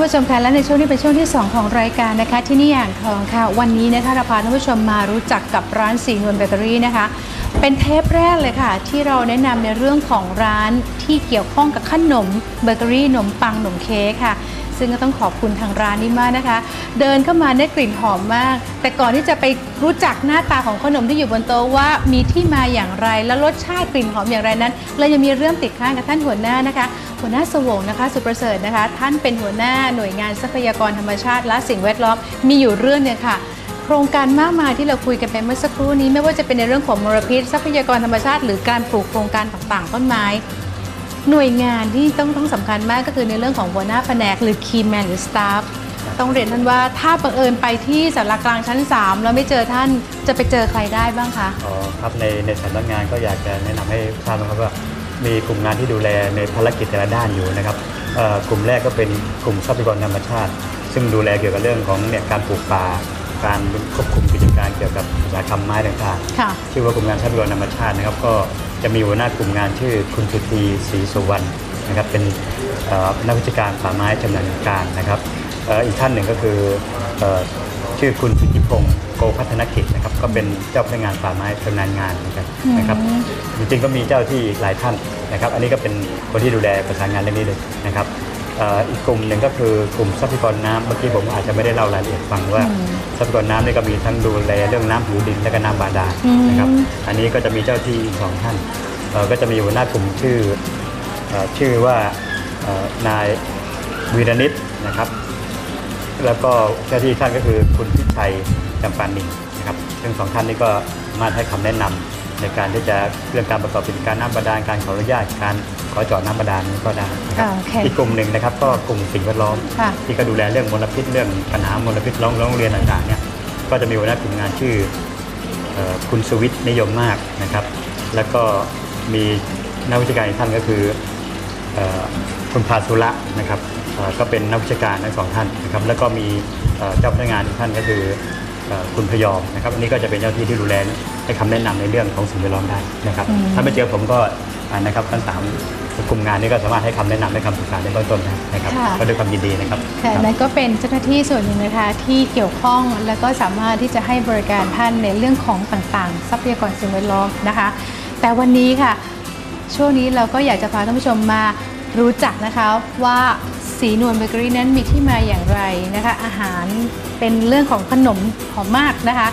ท่านผู้ชมคะและในช่วงนี้เป็นช่วงที่ 2 ของรายการนะคะ ที่นี่อ่างทองค่ะ วันนี้นะคะเราพาท่านผู้ชมมารู้จักกับร้านสีนวลเบเกอรี่นะคะ เป็นเทปแรกเลยค่ะ ที่เราแนะนำในเรื่องของร้านที่เกี่ยวข้องกับขนมเบเกอรี่ขนมปังขนมเค้กค่ะ ซึ่งก็ต้องขอบคุณทางร้านนี้มากนะคะ เดินเข้ามาได้กลิ่นหอมมาก แต่ก่อนที่จะไปรู้จักหน้าตาของขนมที่อยู่บนโต๊ะว่ามีที่มาอย่างไร และรสชาติกลิ่นหอมอย่างไรนั้น เรายังมีเรื่องติดค้างกับท่านหัวหน้านะคะ หัวหน้าสวงนะคะ สุประเสริฐนะคะ ท่านเป็นหัวหน้าหน่วยงานทรัพยากรธรรมชาติ และสิ่งแวดล้อมมีอยู่เรื่องหนึงค่ะโครงการมากมายที่เราคุยกันไปเมื่อสักครู่นี้ ไม่ว่าจะเป็นในเรื่องของมลพิษ ทรัพยากรธรรมชาติ หรือการปลูกโครงการต่างๆต้นไม้ หน่วยงานที่ต้องต้องสำคัญมากก็คือในเรื่องของหัวหน้าแผนกหรือ key man หรือ staff ต้องเรียนท่านว่าถ้าบังเอิญไปที่สารกลางชั้น 3 แล้วไม่เจอท่านจะไปเจอใครได้บ้างคะอ๋อครับในในสำนักงานก็อยากจะแนะนำให้ทราบนะครับว่ามีกลุ่มงานที่ดูแลในภารกิจแต่ละด้านอยู่นะครับเอ่อกลุ่มแรกก็เป็นกลุ่มทรัพยากรธรรมชาติ ซึ่งดูแลเกี่ยวกับเรื่องของเนี่ยการปลูกป่าการควบคุมกิจการเกี่ยวกับอุตสาหกรรมไม้ต่างค่ะๆชื่อว่ากลุ่มงานทรัพยากรธรรมชาตินะครับก็ จะมีหัวหน้ากลุ่มงานชื่อคุณสุธีศรีสุวรรณนะครับเป็นเอ่อนักวิชาการป่าไม้ชำนาญการนะครับเอ่ออีกท่านหนึ่งก็คือเอ่อชื่อคุณสิทธิพงศ์โกพัฒนกิจนะครับก็เป็นเจ้าพนักงานป่าไม้ชำนาญงานนะครับอืมนะครับจริงๆก็มีเจ้าที่อีกหลายท่านนะครับ อันนี้ก็เป็นคนที่ดูแลประสานงานเรื่องนี้เลยนะครับเอ่ออีกกลุ่มหนึ่งก็คือกลุ่มทรัพยากรน้ำเมื่อกี้ผมอาจจะไม่ได้เล่ารายละเอียดฟังว่าอืมทรัพยากรน้ำนี่ก็มีทั้งดูแลเรื่องน้ำผิวดินและก็น้ำบาดาลอืมนะครับอันนี้ก็จะมีเจ้าที่อีกสองท่านเอ่อก็จะมีหัวหน้ากลุ่มชื่อเอ่อชื่อว่าเอ่อนายวีรนิตนะครับ แล้วก็เจ้าที่ท่านก็คือคุณพิชัยจำปานินนะครับซึ่งสองท่านนี้ก็สามารถให้คำแนะนำ ในการที่จะเรื่องการประกอบกิจการน้ำบาดาลการขออนุญาตการขอเจาะน้ำบาดาลนี้ก็ได้นะครับอ่าโอเคอีกกลุ่มหนึ่งนะครับ ก็กลุ่มสิ่งแวดล้อมค่ะที่ก็ดูแลเรื่องมลพิษเรื่องปัญหามลพิษร้องร้องเรียนต่างๆเนี่ยก็จะมีหัวหน้ากลุ่มงานชื่อเอ่อคุณสุวิทย์นิยมมากนะครับ แล้วก็มีนักวิชาการอีกท่านก็คือเอ่อคุณพาสุระนะครับเอ่อก็เป็นนักวิชาการทั้งสองท่านนะครับแล้วก็มีเอ่อเจ้าพนักงานอีกท่านก็คือเอ่อ คุณพยอมนะครับอันนี้ก็จะเป็นเจ้าที่ที่ดูแลให้คำแนะนำในเรื่องของสิ่งแวดล้อมได้นะครับอืมถ้าไม่เจอผมก็อ่านะครับทั้งสามกลุ่มงานนี้ก็สามารถให้คำแนะนำให้คำปรึกษาในเบื้องต้นได้นะครับค่ะก็ด้วยความยินดีนะครับค่ะครับนั่นก็เป็นเจ้าหน้าที่ส่วนหนึ่งนะคะที่เกี่ยวข้องแล้วก็สามารถที่จะให้บริการท่านในเรื่องของต่างๆ ทรัพยากรสิ่งแวดล้อมนะคะ แต่วันนี้ค่ะ ช่วงนี้เราก็อยากจะพาท่านผู้ชมมา รู้จักนะคะว่าสีนวลเบเกอรี่นั้นมีที่มาอย่างไรนะคะ อาหารเป็นเรื่องของขนมหอมมากนะคะ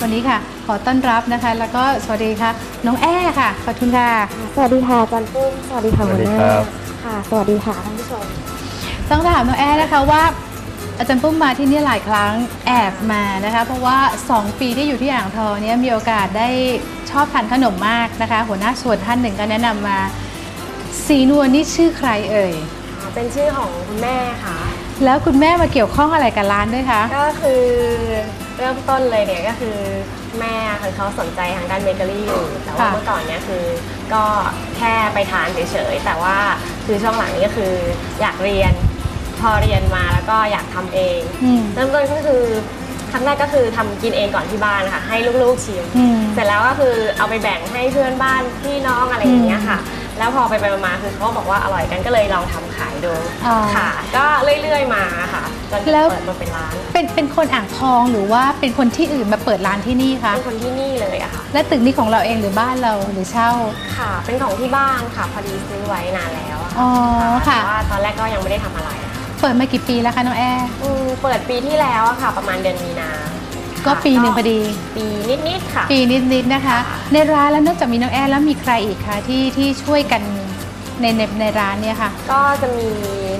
วันนี้ค่ะ ขอต้อนรับนะคะ แล้วก็สวัสดีค่ะ น้องแอ้ค่ะ ขอบคุณค่ะ สวัสดีค่ะอาจันปุ้มสวัสดีค่ะสวัหัสวดีหครัน้าบค่ะ สวัสดีค่ะท่านผู้ชมต้องถามน้องแอร์นะคะว่าอาจารย์ปุ้มมาที่นี่หลายครั้งแอบมานะคะ เพราะว่า 2 ปีที่อยู่ที่อ่างทองเนี่ยมีโอกาสได้ชอบทานขนมมากนะคะ หัวหน้าส่วนท่านหนึ่งก็แนะนำมา สีนวลนี่ชื่อใครเอ่ย เป็นชื่อของคุณแม่ค่ะ แล้วคุณแม่มาเกี่ยวข้องอะไรกับร้านด้วยคะ ก็คือเริ่มต้นเลยเนี่ยก็คือแม่คือเขาสนใจทางด้านเบเกอรี่อยู่แต่ว่าค่ะเมื่อก่อนเนี่ยคือก็แค่ไปทานเฉยๆแต่ว่าคือช่วงหลังนี้ก็คืออยากเรียนพอเรียนมาแล้วก็อยากทำเองอืมเริ่มต้นก็คือครั้งแรกก็คือทำกินเองก่อนที่บ้านค่ะ ให้ลูกๆชิมอืมเสร็จแล้วก็คือเอาไปแบ่งให้เพื่อนบ้านพี่น้องอะไรอย่างเงี้ยค่ะ แล้วพอไปไปมาๆคือเขาก็บอกว่าอร่อยกันก็เลยลองทำขายดูอ๋อ ค่ะ ก็เรื่อยๆมาค่ะจนแล้วเปิดมาเป็นร้านเป็นเป็นคนอ่างทองหรือว่าเป็นคนที่อื่นมาเปิดร้านที่นี่คะเป็นคนที่นี่เลยอะค่ะ และตึกนี้ของเราเองหรือบ้านเราหรือเช่า ค่ะ เป็นของที่บ้านค่ะ พอดีซื้อไว้นานแล้วอะอ๋อค่ะ แต่ว่าตอนแรกก็ยังไม่ได้ทำอะไรอะเปิดมากี่ปีแล้วคะน้องแอร์อืมเปิดปีที่แล้วอะค่ะ ประมาณเดือนมีนา ก็ค่ะปีหนึ่งพอดี ปีนิดๆค่ะ ปีนิดๆนะคะค่ะในร้านแล้วนอกจากมีน้องแอร์แล้วมีใครอีกคะที่ที่ช่วยกันในในในร้านเนี่ยค่ะ ก็จะมี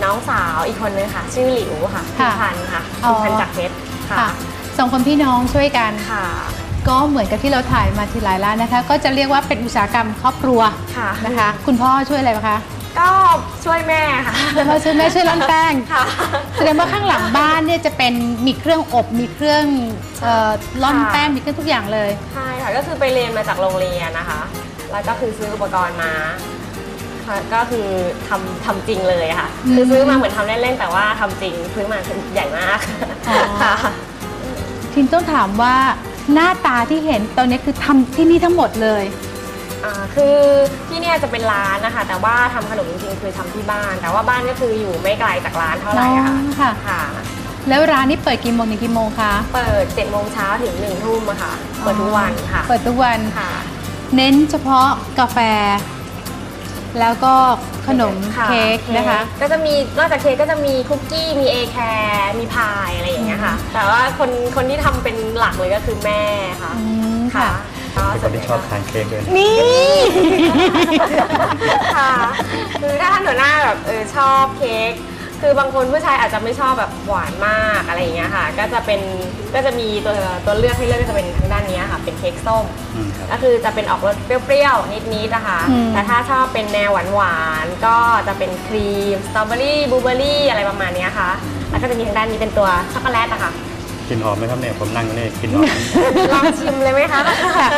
น้องสาวอีกคนนึงค่ะ ชื่อหลิวค่ะคุณค่ะพันธ์ค่ะอ๋อคุณพันธ์จากเพชรค่ะค่ะสองคนพี่น้องช่วยกันค่ะก็เหมือนกับที่เราถ่ายมาทีหลายร้านนะคะ ก็จะเรียกว่าเป็นอุตสาหกรรมครอบครัวค่ะนะคะ คุณพ่อช่วยอะไรไหมคะ ก็ช่วยแม่ค่ะคุณพ่อช่วยแม่ช่วยร่อนแป้งค่ะ แสดงว่าข้างหลังบ้านเนี่ยจะเป็นมีเครื่องอบมีเครื่องเอ่อร่อนค่ะแป้งมีเครื่องทุกอย่างเลย ใช่ค่ะ ก็คือไปเรียนมาจากโรงเรียนนะคะ แล้วก็คือซื้ออุปกรณ์มาค่ะก็คือทำทำจริงเลยค่ะ อืม คือซื้อมาเหมือนทำเล่นๆแต่ว่าทำจริงซื้อมาคือใหญ่มากอ๋อค่ะทีมต้องถามว่าหน้าตาที่เห็นตอนนี้คือทำที่นี่ทั้งหมดเลย อ่าคือที่เนี่ยจะเป็นร้านนะคะ แต่ว่าทำขนมจริงๆคือทำที่บ้าน แต่ว่าบ้านก็คืออยู่ไม่ไกลจากร้านเท่าไหร่อะค่ะอ๋อค่ะค่ะ แล้วร้านนี้เปิดกี่โมงถึงกี่โมงคะเปิด7โมงเช้าถึง1ทุ่มอะค่ะ เปิดทุกวันค่ะเปิดทุกวัน ค่ะ เน้นเฉพาะกาแฟ แล้วก็ขนมะเค้กนะคะ ก็จะมีนอกจากเค้กก็จะมีคุกกี้มีเอแคร์มีพายอะไรอย่างเงี้ยค่ะ แต่ว่าคนคนที่ทำเป็นหลักเลยก็คือแม่ค่ะ อืมค่ะก็ เป็นคนที่ชอบทานเค้กด้วยนี่ ค่ะคือถ้าท่านหัวหน้าแบบเออชอบเค้กคือบางคนผู้ชายอาจจะไม่ชอบแบบหวานมากอะไรอย่างเงี้ยค่ะ ก็จะเป็นก็จะมีตัวตัวเลือกให้เลือกก็จะเป็นทางด้านเนี้ยค่ะ เป็นเค้กส้ม อืมครับ ก็คือจะเป็นออกรสเปรี้ยวๆ นิดๆ นะคะ อืม แต่ถ้าชอบเป็นแนวหวานๆ ก็จะเป็นครีม สตรอเบอรี่ บลูเบอรี่ อะไรประมาณเนี้ยค่ะ แล้วก็จะมีทางด้านนี้เป็นตัวช็อกโกแลตอะค่ะก ลินหอมไหมครับเนี่ยผมนั่งอยู่นี่กลินหอม ลองชิมเลยไหมคะ ค่ะ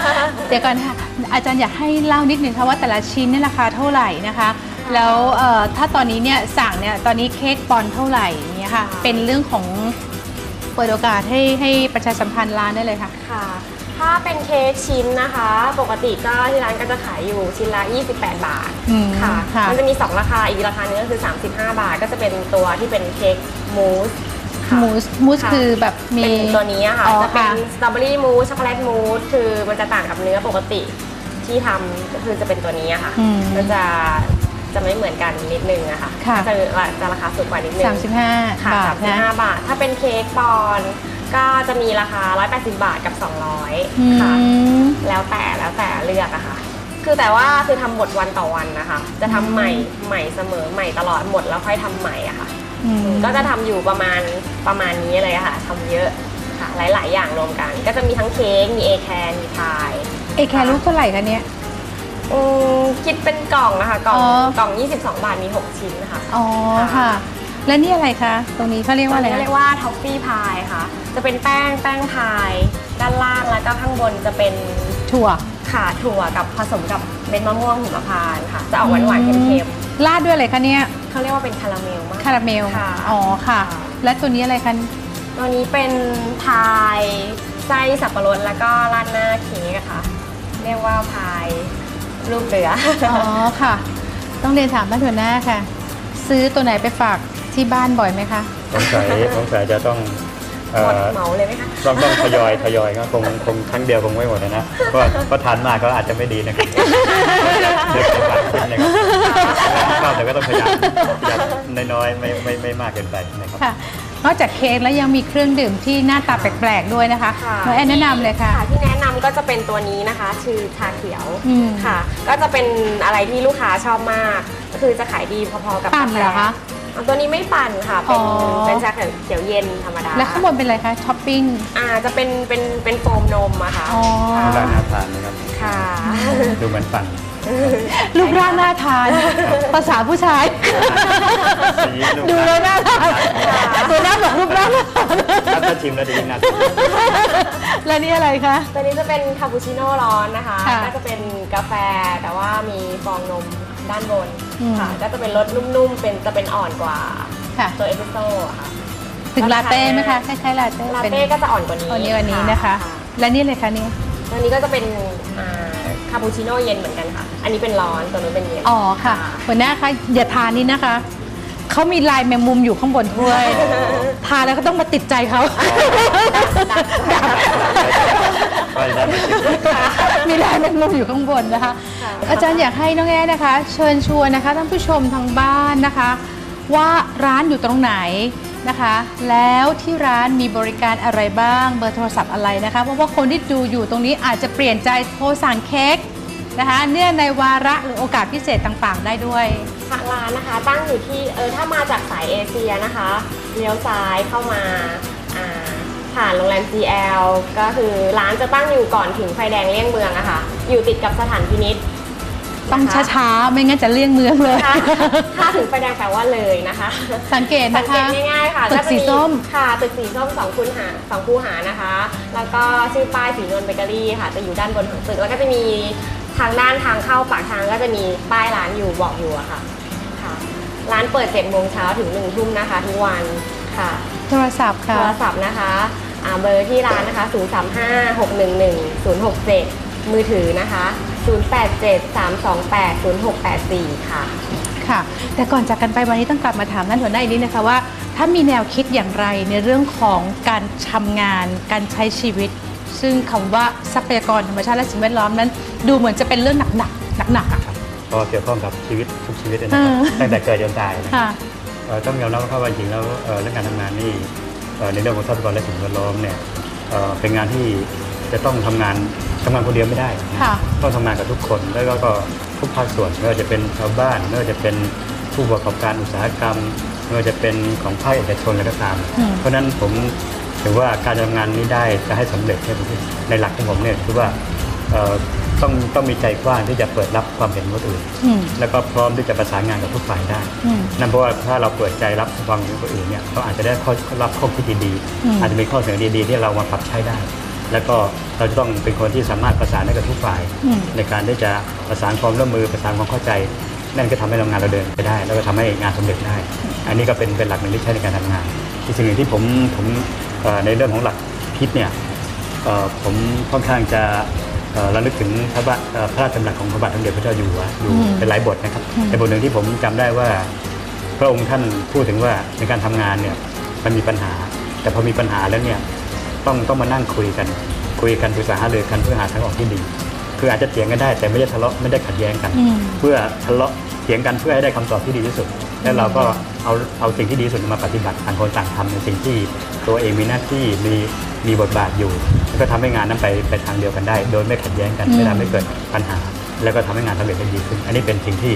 เดี๋ยวก่อนค่ะอาจารย์อยากให้เล่านิดนึงค่ะว่าแต่ละชิ้นเนี่ยราคาเท่าไหร่นะคะ แล้วเอ่อถ้าตอนนี้เนี่ยสั่งเนี่ยตอนนี้เค้กปอนด์เท่าไหร่อย่างเงี้ยค่ะค่ะ เป็นเรื่องของเปิดโอกาสให้ให้ประชาสัมพันธ์ร้านได้เลยค่ะ ค่ะ ถ้าเป็นเค้กชิ้นนะคะ ปกติก็ที่ร้านก็จะขายอยู่ชิ้นละ 28 บาทอืมค่ะ ค่ะ มันจะมี 2 ราคา อีกราคาหนึงก็คือ 35 บาท ก็จะเป็นตัวที่เป็นเค้กมูส ค่ะมูสมูสค่ะ คือแบบมี เป็นตัวนี้อะค่ะ อ๋อจะเป็นค่ะ สตรอเบอรี่มูสช็อกโกแลตมูสคือมันจะต่างกับเนื้อปกติที่ทำก็คือจะเป็นตัวนี้อะค่ะ อืมมันจะจะไม่เหมือนกันนิดนึงอะค่ะค่ะ จะจะราคาสูงกว่านิดนึงสามสิบห้าค่ะบาทนะ 35บาท ถ้าเป็นเค้กปอนด์ก็จะมีราคา 180 บาทกับ อื200 ค่ะ ม แล้วแต่แล้วแต่เลือกอะค่ะ คือแต่ว่าคือทำหมดวันต่อวันนะคะ จะทำใหม่ใหม่เสมอใหม่ตลอดหมดแล้วค่อยทำใหม่อะค่ะ อืม ก็จะทำอยู่ประมาณประมาณนี้เลยอะค่ะทำเยอะค่ะ หลาย ๆ อย่างรวมกัน ก็จะมีทั้งเค้กมีเอแคนมีพาย เอแคร์ลูกเท่าไหร่คะเนี่ย อืมคิดเป็นกล่องนะคะกล่องอ๋อ กล่อง 22 บาทมี 6 ชิ้นนะคะอ๋อค่ะ แล้วนี่อะไรคะ ตรงนี้เขาเรียกว่าอะไรตัวนี้คะเรียกว่าท็อฟฟี่พายค่ะ จะเป็นแป้งแป้งพาย ด้านล่างแล้วก็ข้างบนจะเป็นถั่วขาถั่วกับผสมกับเม็ดมะม่วงหิมพานต์ค่ะ จะออกหวานหวานๆเค็มราดด้วยอะไรคะเนี่ยๆ เขาเรียกว่าเป็นคาราเมลมาก คาราเมล ค่ะ อ๋อค่ะ และตัวนี้อะไรคะ ตัวนี้เป็นพายไส้สับปะรดแล้วก็ราดหน้าเค้กอะค่ะ เรียกว่าพายรูปเรืออ๋อค่ะ ต้องเรียนถามบ้านหัวหน้าค่ะ ซื้อตัวไหนไปฝากที่บ้านบ่อยไหมคะ สงสัยสงสัยจะต้องเอ่ หมดอเหมาเลยไหมคะต้องต้องทยอยทยอยครับคงคงครั้งเดียวคงไม่หมดนะเพราะว่าเพราะทานมากก็อาจจะไม่ดีนะครับเดี๋ยวจะหวานขึ้นนะครับชอบแต่ก็ต้องพยายามพยายามน้อยๆไม่ไม่ไม่มากเกินไปนะครับค่ะนอกจากเค้กแล้วยังมีเครื่องดื่มที่หน้าตาแปลกๆด้วยนะคะค่ะ น้องแอนแนะนำเลยค่ะที่แนะนำก็จะเป็นตัวนี้นะคะ ชื่อชาเขียวอืมค่ะ ก็จะเป็นอะไรที่ลูกค้าชอบมากก็คือจะขายดีพอๆกับปั่นกาแฟเหรอคะอะ ตัวนี้ไม่ปั่นค่ะ เป็นอ๋อ เป็นชาเขียวเย็นธรรมดาแล้วข้างบนเป็นอะไรคะท็อปปิ้ง อ่าจะเป็นเป็นเป็นโฟมนมอะค่ะอ๋อค่ะร้านน่าทานนะครับค่ะ ดูเหมือนปั่นรูปร่างน่าทาน ภาษาผู้ชายดูแล้วน่าทานตัวหน้าบอกรูปร่างน่าทานถ้าถ้าชิมแล้วจะยิ่งน่าทานแล้วนี่อะไรคะ ตัวนี้จะเป็นคาปูชิโน่ร้อนนะคะค่ะก็จะเป็นกาแฟแต่ว่ามีฟองนม ด้านบนอืม ค่ะ ก็จะเป็นรสนุ่มๆ เป็นจะเป็นอ่อนกว่าค่ะ ตัวเอสเปรสโซ่อะค่ะ ถึงลาเต้ไหมคะคล้ายๆลาเต้ลาเป็นเต้ก็จะอ่อนกว่านี้อันนี้วันนี้นะคะ และนี่เลยคะเนี่ยตัวนี้ก็จะเป็นอ่าคาปูชิโน่เย็นเหมือนกันค่ะ อันนี้เป็นร้อนตัวนู้นเป็นเย็น อ๋อค่ะหัวหน้าคะอย่าทานนี่นะคะเขามีลายแมงมุมอยู่ข้างบนถ้วย ทานแล้วก็ต้องมาติดใจเขาก็จะได้มาชิม มีลายแมงมุมอยู่ข้างบนนะคะค่ะ อาจารย์อยากให้น้องแอร์นะคะ เชิญชวนนะคะท่านผู้ชมทางบ้านนะคะ ว่าร้านอยู่ตรงไหนนะคะ แล้วที่ร้านมีบริการอะไรบ้างเบอร์โทรศัพท์อะไรนะคะ เพราะว่าคนที่ดูอยู่ตรงนี้อาจจะเปลี่ยนใจโทรสั่งเค้กนะคะเนื่องในวาระหรือโอกาสพิเศษต่างๆ ได้ด้วยทางร้านนะคะตั้งอยู่ที่เออถ้ามาจากสายเอเชียนะคะเลี้ยวซ้ายเข้ามาอ่าผ่านโรงแรม GL ก็คือร้านจะตั้งอยู่ก่อนถึงไฟแดงเลี่ยงเมืองอะค่ะ อยู่ติดกับสถานพินิษฐ์ ต้องช้าๆ ไม่งั้นจะเลี่ยงเมืองเลยถ้าถ้าถึงไฟแดงแปลว่าเลยนะคะ สังเกตสันะงเกคะตง่ายๆค่ะตึกสีส้ม ค่ะตึกสีส้มสองคูหาสองคูหานะคะ แล้วก็ชื่อป้ายสีนวลเบเกอรี่ค่ะ จะอยู่ด้านบนของตึกแล้วก็จะมีทางด้านทางเข้าปากทางก็จะมีป้ายร้านอยู่บอกอยู่อะค่ะค่ะ ร้านเปิด7โมงเช้าถึง1ทุ่มนะคะทุกวันค่ะ โทรศัพท์โทค่ะรศัพท์นะคะอ่าเบอร์ที่ร้านนะคะ 0 3 5 6 1 1 0 6 7 มือถือนะคะ0 8 1 9 9 9 9 9 0873280684 ค่ะ ค่ะ แต่ก่อนจากกันไปวันนี้ต้องกลับมาถามท่านหัวหน้าอีกนิดนะคะว่า ถ้ามีแนวคิดอย่างไรในเรื่องของการทำงาน การใช้ชีวิต ซึ่งคำว่าทรัพยากรธรรมชาติและสิ่งแวดล้อมนั้น ดูเหมือนจะเป็นเรื่องหนักๆหนักๆอะครับก็เกี่ยวข้องกับชีวิตทุกชีวิตเลยนะครับอืมตั้งแต่เกิดจนตายนะค่ะ เอ่อต้องยอมรับว่าจริงๆแล้วเอ่อเรื่องการทำงานนี่เอ่อในเรื่องของทรัพยากรและสิ่งแวดล้อมเนี่ยเอ่อเป็นงานที่ จะต้องทำงานทำงานคนเดียวไม่ได้นะค่ะต้องทำงานกับทุกคน แล้วก็ก็ทุกภาคส่วนไม่ว่าจะเป็นชาวบ้านไม่ว่าจะเป็นผู้ประกอบการอุตสาหกรรมไม่ว่าจะเป็นของภาคเอกชนอะไรก็ตามอืมเพราะฉะนั้นผมถือว่าการทำงานนี้ได้จะให้สำเร็จเนี่ยผมในหลักของผมเนี่ยคือว่าเอ่อต้องต้องมีใจกว้างที่จะเปิดรับความเห็นคนอื่นอืมแล้วก็พร้อมที่จะประสานงานกับทุกฝ่ายได้อืมนั่นเพราะว่าถ้าเราเปิดใจรับฟังของคนอื่นเนี่ยเขาอาจจะได้ข้อรับข้อคิดดีอืมๆอาจจะมีข้อเสนอดีๆ ที่เรามาปรับใช้ได้ แล้วก็เราจะต้องเป็นคนที่สามารถประสานได้กับทุกฝ่ายอืมในการที่จะประสานความร่วมมือประสานความเข้าใจ นั่นก็ทำให้เรางานเราเดินไปได้ แล้วก็ทำให้งานสำเร็จได้ อันนี้ก็เป็นเป็นหลักหนึ่งที่ใช้ในการทำงานอีกสิ่งหนึ่งที่ผมผมเอ่อในเรื่องของหลักคิดเนี่ยเอ่อผมค่อนข้างจะเอ่อระลึกถึงพระบาทเอ่อพระราชดำรัสของพระบาทสมเด็จพระเจ้าอยู่หัวอยู่อืมเป็นหลายบทนะครับอืมแต่บทหนึ่งที่ผมจำได้ว่า พระองค์ท่านพูดถึงว่าในการทำงานเนี่ยมันมีปัญหา แต่พอมีปัญหาแล้วเนี่ย ต้องต้องมานั่งคุยกัน คุยกันปรึกษาหารือกันเพื่อหาทางออกที่ดี คืออาจจะเถียงกันได้แต่ไม่ได้ทะเลาะไม่ได้ขัดแย้งกันอืมเพื่อทะเลาะเถียงกันเพื่อให้ได้คำตอบที่ดีที่สุด แล้วเราก็เอาเอาสิ่งที่ดีที่สุดมาปฏิบัติต่างคนต่างทำในสิ่งที่ตัวเองมีหน้าที่มีมีบทบาทอยู่แล้วก็ทำให้งานนั้นไปไปทางเดียวกันได้ โดยไม่ขัดแย้งกันอืมไม่ทำให้เกิดปัญหา แล้วก็ทำให้งานสำเร็จได้ดีขึ้น อันนี้เป็นสิ่งที่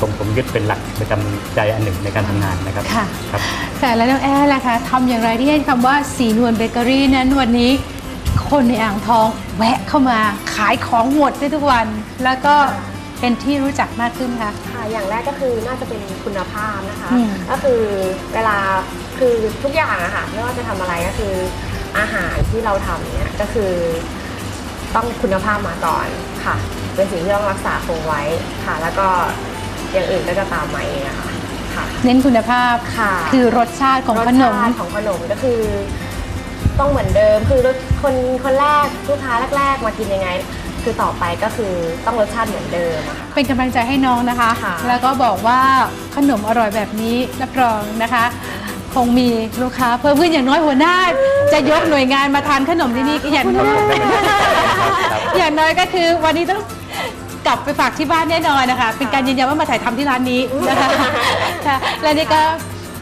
ผมผมยึดเป็นหลักประจำใจอันหนึ่งในการทำงานนะครับค่ะครับแต่แล้วน้องแอร์ล่ะคะทำอย่างไรที่ให้คำว่าสีนวลเบเกอรี่นั้นวันนี้ คนในอ่างทองแวะเข้ามาขายของหมดได้ทุกวัน แล้วก็เป็นที่รู้จักมากขึ้นค่ะค่ะ อย่างแรกก็คือน่าจะเป็นคุณภาพนะคะอืมก็คือเวลาคือทุกอย่างอะค่ะไม่ว่าจะทำอะไรก็คืออาหารที่เราทำเนี่ยก็คือต้องคุณภาพมาก่อนค่ะ เป็นสิ่งที่ต้องรักษาคงไว้ค่ะ แล้วก็ อย่างอื่นก็จะตามมาเองอะค่ะค่ะ เน้นคุณภาพค่ะ คือรสชาติของขนม รสชาติของขนมก็คือ ต้องเหมือนเดิมคือรสคนคนแรกลูกค้าแรก ๆ มากินยังไง คือต่อไปก็คือต้องรสชาติเหมือนเดิมอะค่ะ เป็นกำลังใจให้น้องนะคะ ค่ะ แล้วก็บอกว่าขนมอร่อยแบบนี้รับรองนะคะ คงมีลูกค้าเพิ่มขึ้นอย่างน้อยหัวหน้า จะยกหน่วยงานมาทานขนมที่นี่อย่างน้อย อย่างน้อยก็คือวันนี้ต้อง กลับไปฝากที่บ้านแน่นอนนะคะ เป็นการยืนยันว่ามาถ่ายทำที่ร้านนี้นะคะค่ะและนี่ก็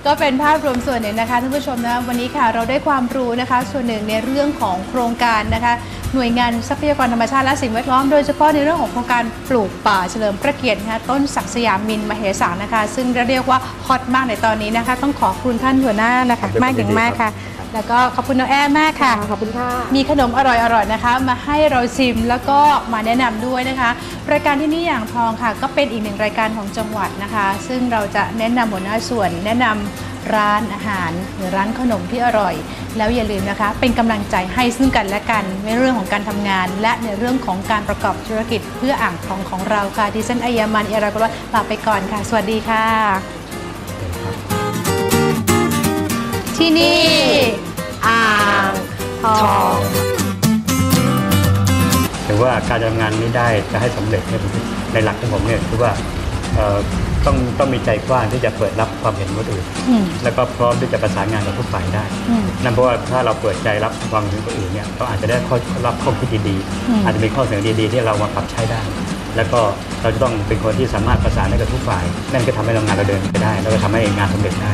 ก็เป็นภาพรวมส่วนหนึ่งนะคะท่านผู้ชมนะวันนี้ค่ะเราได้ความรู้นะคะ ส่วนหนึ่งในเรื่องของโครงการนะคะ หน่วยงานทรัพยากรธรรมชาติและสิ่งแวดล้อมโดยเฉพาะในเรื่องของโครงการปลูกป่าเฉลิมพระเกียรตินะคะต้นศักดิ์สยามมินมเหสารนะคะ ซึ่งเรียกว่าฮอตมากในตอนนี้นะคะ ต้องขอบคุณท่านหัวหน้านะคะครับมากอย่างมากค่ะ แล้วก็ขอบคุณน้องแอ้มากค่ะ ขอบคุณค่ะ มีขนมอร่อยๆนะคะ มาให้เราชิมแล้วก็มาแนะนำด้วยนะคะ รายการที่นี่อย่างทองค่ะ ก็เป็นอีกหนึ่งรายการของจังหวัดนะคะ ซึ่งเราจะแนะนำหัวหน้าส่วนแนะนำร้านอาหารหรือร้านขนมที่อร่อย แล้วอย่าลืมนะคะ เป็นกำลังใจให้ซึ่งกันและกันในเรื่องของการทำงาน และในเรื่องของการประกอบธุรกิจเพื่ออ่างทองของเราค่ะดิฉันอัยยามันเอรากุลลาไปก่อนค่ะ สวัสดีค่ะ ที่นี่อ่างทองถือว่าการทำงานนี้ได้จะให้สำเร็จเนี่ยผมในหลักของผมเนี่ยคือว่าเอ่อต้องต้องมีใจกว้างที่จะเปิดรับความเห็นคนอื่นอืมแล้วก็พร้อมที่จะประสานงานกับทุกฝ่ายได้อืมนั่นเพราะว่าถ้าเราเปิดใจรับความเห็นคนอื่นเนี่ยเขาอาจจะได้ข้อรับข้อคิดดีอืมๆอาจจะมีข้อเสนอดีๆ ที่เรามาปรับใช้ได้ แล้วก็เราจะต้องเป็นคนที่สามารถประสานได้กับทุกฝ่าย นั่นก็ทำให้เรางานเราเดินไปได้ แล้วก็ทำให้งานสำเร็จได้